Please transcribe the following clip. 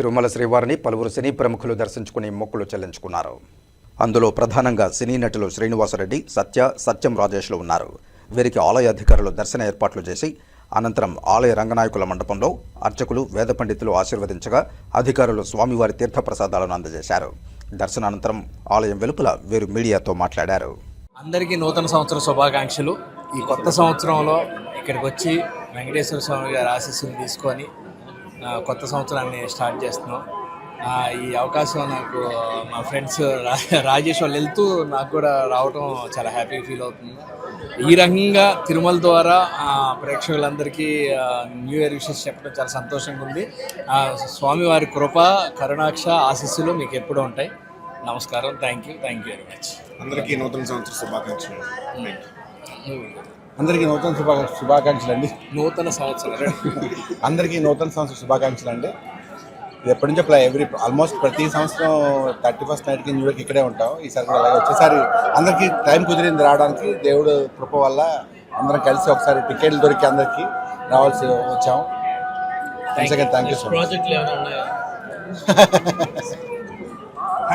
తిరుమల శ్రీవారిని పలువురు సినీ ప్రముఖులు దర్శించుకుని మొక్కులు చెల్లించుకున్నారు. అందులో ప్రధానంగా సినీ నటులు శ్రీనివాసరెడ్డి సత్య సత్యం రాజేష్లు ఉన్నారు. వీరికి ఆలయ అధికారులు దర్శన ఏర్పాట్లు చేసి అనంతరం ఆలయ రంగనాయకుల మండపంలో అర్చకులు వేద పండితులు ఆశీర్వదించగా అధికారులు స్వామివారి తీర్థప్రసాదాలను అందజేశారు. దర్శనానంతరం ఆలయం వెలుపల వీరు మీడియాతో మాట్లాడారు. అందరికీ నూతన సంవత్సర శుభాకాంక్షలు. ఈ కొత్త సంవత్సరంలో ఇక్కడికి వచ్చి వెంకటేశ్వర స్వామి గారి ఆశీస్సులు తీసుకొని కొత్త సంవత్సరాన్ని స్టార్ట్ చేస్తున్నాం. ఈ అవకాశం నాకు మా ఫ్రెండ్స్ రాజేష్ వాళ్ళు వెళ్తూ నాకు కూడా రావటం చాలా హ్యాపీ ఫీల్ అవుతుంది. ఈ రకంగా తిరుమల ద్వారా ప్రేక్షకులందరికీ న్యూ ఇయర్ విషెస్ చెప్పడం చాలా సంతోషంగా ఉంది. స్వామివారి కృప కరుణాక్ష ఆశీస్సులు మీకు ఎప్పుడూ ఉంటాయి. నమస్కారం. Thank you. Thank you very much. అందరికీ నూతన సంవత్సర శుభాకాంక్షలు. అందరికీ నూతన శుభా శుభాకాంక్షలు అండి నూతన సంవత్సరం. అందరికీ నూతన సంవత్సర శుభాకాంక్షలు అండి ఎప్పటి నుంచో ఎవ్రీ ఆల్మోస్ట్ ప్రతి సంవత్సరం థర్టీ ఫస్ట్ నైట్కి న్యూ ఇయర్కి ఇక్కడే ఉంటాం. ఈసారి కూడా అలాగే వచ్చేసారి అందరికీ టైం కుదిరింది రావడానికి. దేవుడు కృప వల్ల అందరం కలిసి ఒకసారి టికెట్లు దొరికి అందరికీ రావాల్సి వచ్చాం. Thank you so much